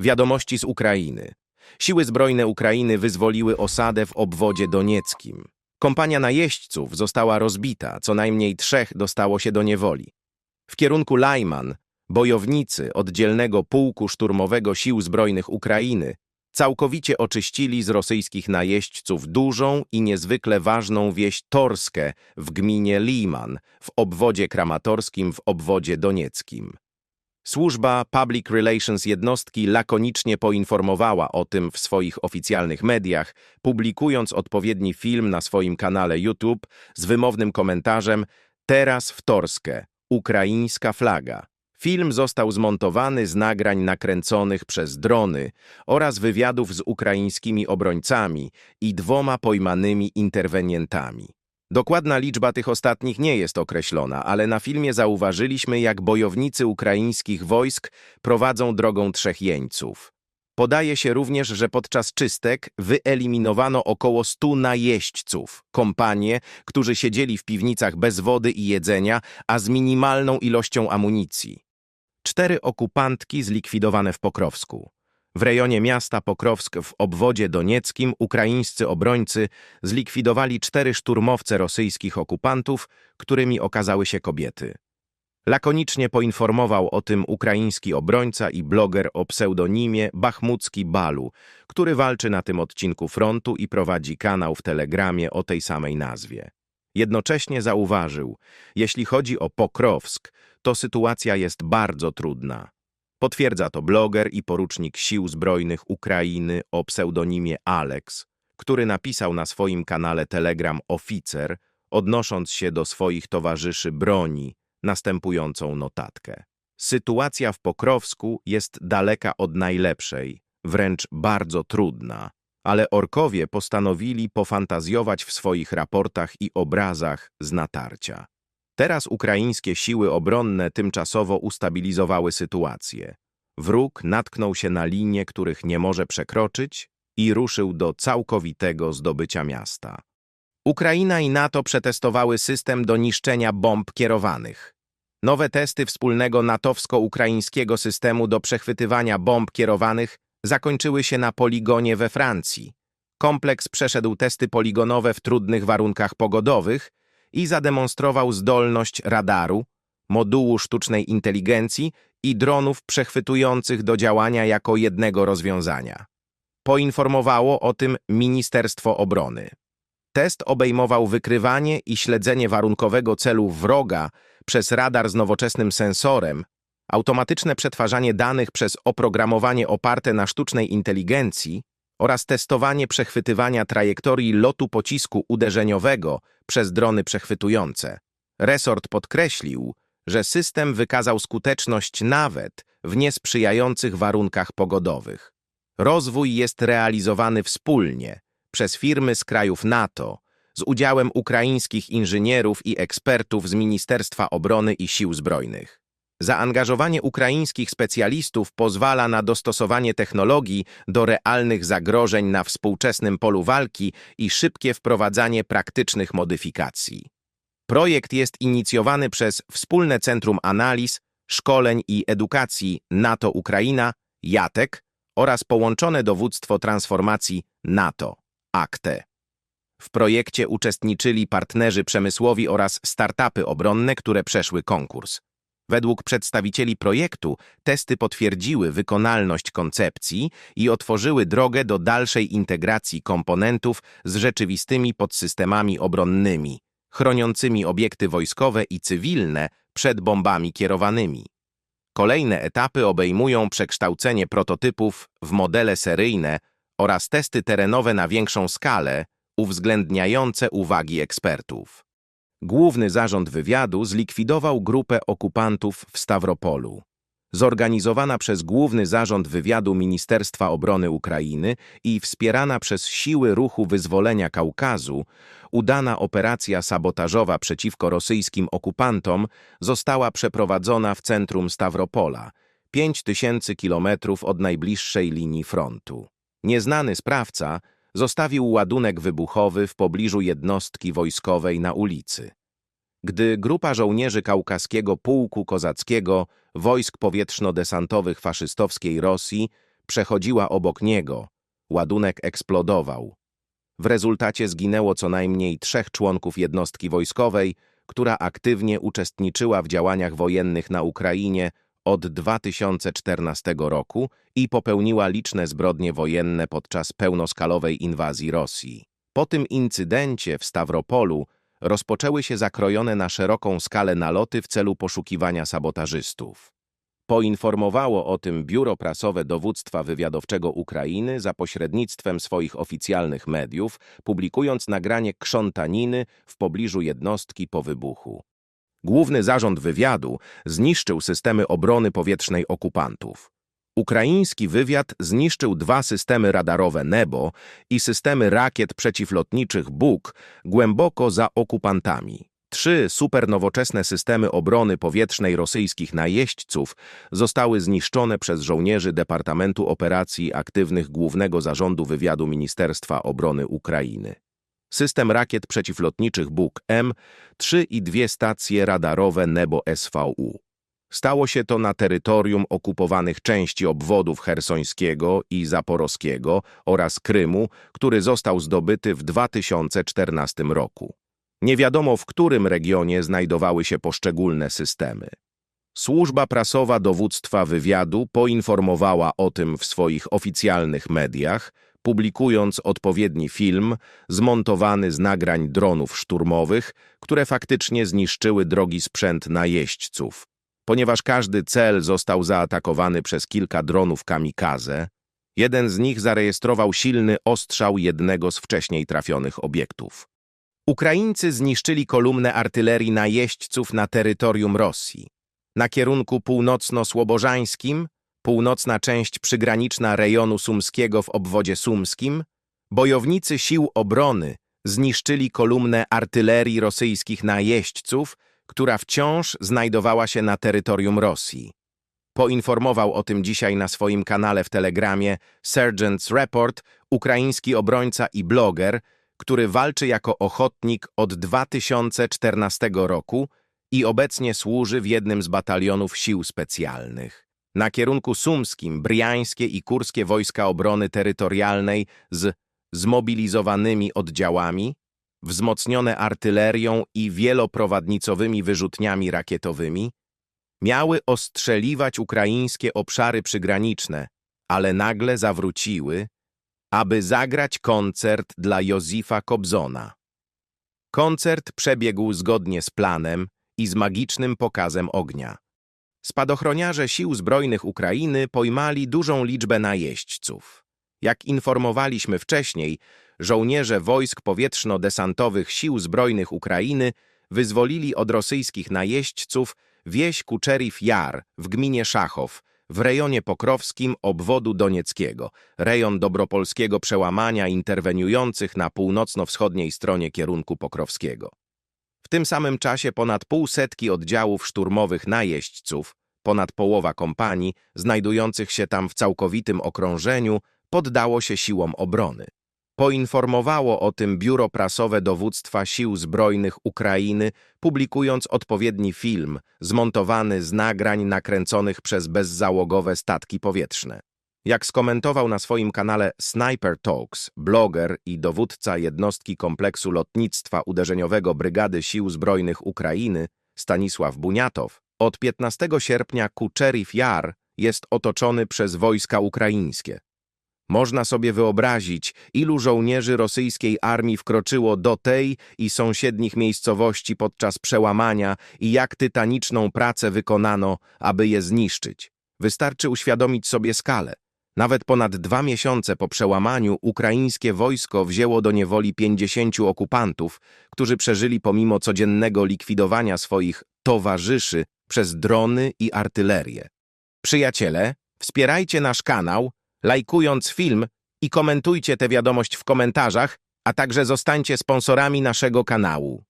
Wiadomości z Ukrainy. Siły zbrojne Ukrainy wyzwoliły osadę w obwodzie donieckim. Kompania najeźdźców została rozbita, co najmniej trzech dostało się do niewoli. W kierunku Lajman bojownicy oddzielnego pułku szturmowego Sił Zbrojnych Ukrainy całkowicie oczyścili z rosyjskich najeźdźców dużą i niezwykle ważną wieś Torskę w gminie Liman w obwodzie kramatorskim w obwodzie donieckim. Służba Public Relations jednostki lakonicznie poinformowała o tym w swoich oficjalnych mediach, publikując odpowiedni film na swoim kanale YouTube z wymownym komentarzem Teraz w Torskę, ukraińska flaga. Film został zmontowany z nagrań nakręconych przez drony oraz wywiadów z ukraińskimi obrońcami i dwoma pojmanymi interwenientami. Dokładna liczba tych ostatnich nie jest określona, ale na filmie zauważyliśmy, jak bojownicy ukraińskich wojsk prowadzą drogą trzech jeńców. Podaje się również, że podczas czystek wyeliminowano około 100 najeźdźców, kompanie, którzy siedzieli w piwnicach bez wody i jedzenia, a z minimalną ilością amunicji. Cztery okupantki zlikwidowane w Pokrowsku. W rejonie miasta Pokrowsk w obwodzie donieckim ukraińscy obrońcy zlikwidowali cztery szturmowce rosyjskich okupantów, którymi okazały się kobiety. Lakonicznie poinformował o tym ukraiński obrońca i bloger o pseudonimie Bachmucki Balu, który walczy na tym odcinku frontu i prowadzi kanał w Telegramie o tej samej nazwie. Jednocześnie zauważył, jeśli chodzi o Pokrowsk, to sytuacja jest bardzo trudna. Potwierdza to bloger i porucznik Sił Zbrojnych Ukrainy o pseudonimie Alex, który napisał na swoim kanale Telegram Oficer, odnosząc się do swoich towarzyszy broni, następującą notatkę. Sytuacja w Pokrowsku jest daleka od najlepszej, wręcz bardzo trudna, ale orkowie postanowili pofantazjować w swoich raportach i obrazach z natarcia. Teraz ukraińskie siły obronne tymczasowo ustabilizowały sytuację. Wróg natknął się na linie, których nie może przekroczyć i ruszył do całkowitego zdobycia miasta. Ukraina i NATO przetestowały system do niszczenia bomb kierowanych. Nowe testy wspólnego natowsko-ukraińskiego systemu do przechwytywania bomb kierowanych zakończyły się na poligonie we Francji. Kompleks przeszedł testy poligonowe w trudnych warunkach pogodowych i zademonstrował zdolność radaru, modułu sztucznej inteligencji i dronów przechwytujących do działania jako jednego rozwiązania. Poinformowało o tym Ministerstwo Obrony. Test obejmował wykrywanie i śledzenie warunkowego celu wroga przez radar z nowoczesnym sensorem, automatyczne przetwarzanie danych przez oprogramowanie oparte na sztucznej inteligencji oraz testowanie przechwytywania trajektorii lotu pocisku uderzeniowego przez drony przechwytujące. Resort podkreślił, że system wykazał skuteczność nawet w niesprzyjających warunkach pogodowych. Rozwój jest realizowany wspólnie przez firmy z krajów NATO z udziałem ukraińskich inżynierów i ekspertów z Ministerstwa Obrony i Sił Zbrojnych. Zaangażowanie ukraińskich specjalistów pozwala na dostosowanie technologii do realnych zagrożeń na współczesnym polu walki i szybkie wprowadzanie praktycznych modyfikacji. Projekt jest inicjowany przez Wspólne Centrum Analiz, Szkoleń i Edukacji NATO-Ukraina, JATEK oraz Połączone Dowództwo Transformacji NATO, AKTE. W projekcie uczestniczyli partnerzy przemysłowi oraz startupy obronne, które przeszły konkurs. Według przedstawicieli projektu testy potwierdziły wykonalność koncepcji i otworzyły drogę do dalszej integracji komponentów z rzeczywistymi podsystemami obronnymi, chroniącymi obiekty wojskowe i cywilne przed bombami kierowanymi. Kolejne etapy obejmują przekształcenie prototypów w modele seryjne oraz testy terenowe na większą skalę, uwzględniające uwagi ekspertów. Główny Zarząd Wywiadu zlikwidował grupę okupantów w Stawropolu. Zorganizowana przez Główny Zarząd Wywiadu Ministerstwa Obrony Ukrainy i wspierana przez Siły Ruchu Wyzwolenia Kaukazu, udana operacja sabotażowa przeciwko rosyjskim okupantom została przeprowadzona w centrum Stawropola, 5000 kilometrów od najbliższej linii frontu. Nieznany sprawca zostawił ładunek wybuchowy w pobliżu jednostki wojskowej na ulicy. Gdy grupa żołnierzy kaukaskiego pułku kozackiego wojsk powietrzno-desantowych faszystowskiej Rosji przechodziła obok niego. Ładunek eksplodował. W rezultacie zginęło co najmniej trzech członków jednostki wojskowej, która aktywnie uczestniczyła w działaniach wojennych na Ukrainie od 2014 roku i popełniła liczne zbrodnie wojenne podczas pełnoskalowej inwazji Rosji. Po tym incydencie w Stawropolu rozpoczęły się zakrojone na szeroką skalę naloty w celu poszukiwania sabotażystów. Poinformowało o tym biuro prasowe dowództwa wywiadowczego Ukrainy za pośrednictwem swoich oficjalnych mediów, publikując nagranie krzątaniny w pobliżu jednostki po wybuchu. Główny zarząd wywiadu zniszczył systemy obrony powietrznej okupantów. Ukraiński wywiad zniszczył dwa systemy radarowe Nebo i systemy rakiet przeciwlotniczych Buk głęboko za okupantami. Trzy supernowoczesne systemy obrony powietrznej rosyjskich najeźdźców zostały zniszczone przez żołnierzy Departamentu Operacji Aktywnych Głównego Zarządu Wywiadu Ministerstwa Obrony Ukrainy. System rakiet przeciwlotniczych Buk-M, trzy i dwie stacje radarowe Nebo SVU. Stało się to na terytorium okupowanych części obwodów hersońskiego i zaporowskiego oraz Krymu, który został zdobyty w 2014 roku. Nie wiadomo, w którym regionie znajdowały się poszczególne systemy. Służba prasowa dowództwa wywiadu poinformowała o tym w swoich oficjalnych mediach, publikując odpowiedni film zmontowany z nagrań dronów szturmowych, które faktycznie zniszczyły drogi sprzęt najeźdźców. Ponieważ każdy cel został zaatakowany przez kilka dronów kamikaze, jeden z nich zarejestrował silny ostrzał jednego z wcześniej trafionych obiektów. Ukraińcy zniszczyli kolumnę artylerii najeźdźców na terytorium Rosji. Na kierunku północno-słobożańskim, północna część przygraniczna rejonu sumskiego w obwodzie sumskim, bojownicy sił obrony zniszczyli kolumnę artylerii rosyjskich najeźdźców, która wciąż znajdowała się na terytorium Rosji. Poinformował o tym dzisiaj na swoim kanale w Telegramie Sergeant's Report, ukraiński obrońca i bloger, który walczy jako ochotnik od 2014 roku i obecnie służy w jednym z batalionów sił specjalnych. Na kierunku sumskim briańskie i kurskie wojska obrony terytorialnej z zmobilizowanymi oddziałami, wzmocnione artylerią i wieloprowadnicowymi wyrzutniami rakietowymi, miały ostrzeliwać ukraińskie obszary przygraniczne, ale nagle zawróciły aby zagrać koncert dla Józefa Kobzona. Koncert przebiegł zgodnie z planem i z magicznym pokazem ognia. Spadochroniarze Sił Zbrojnych Ukrainy pojmali dużą liczbę najeźdźców. Jak informowaliśmy wcześniej, żołnierze wojsk powietrzno-desantowych Sił Zbrojnych Ukrainy wyzwolili od rosyjskich najeźdźców wieś Kuczerif Jar w gminie Szachow, w rejonie pokrowskim obwodu donieckiego, rejon dobropolskiego przełamania interweniujących na północno-wschodniej stronie kierunku pokrowskiego. Tym samym czasie ponad pół setki oddziałów szturmowych najeźdźców, ponad połowa kompanii, znajdujących się tam w całkowitym okrążeniu, poddało się siłom obrony. Poinformowało o tym biuro prasowe dowództwa Sił Zbrojnych Ukrainy, publikując odpowiedni film zmontowany z nagrań nakręconych przez bezzałogowe statki powietrzne. Jak skomentował na swoim kanale Sniper Talks bloger i dowódca jednostki kompleksu lotnictwa uderzeniowego Brygady Sił Zbrojnych Ukrainy Stanisław Buniatow, od 15 sierpnia Kuczerif Jar jest otoczony przez wojska ukraińskie. Można sobie wyobrazić, ilu żołnierzy rosyjskiej armii wkroczyło do tej i sąsiednich miejscowości podczas przełamania i jak tytaniczną pracę wykonano, aby je zniszczyć. Wystarczy uświadomić sobie skalę. Nawet ponad dwa miesiące po przełamaniu ukraińskie wojsko wzięło do niewoli pięćdziesięciu okupantów, którzy przeżyli pomimo codziennego likwidowania swoich towarzyszy przez drony i artylerię. Przyjaciele, wspierajcie nasz kanał, lajkując film i komentujcie tę wiadomość w komentarzach, a także zostańcie sponsorami naszego kanału.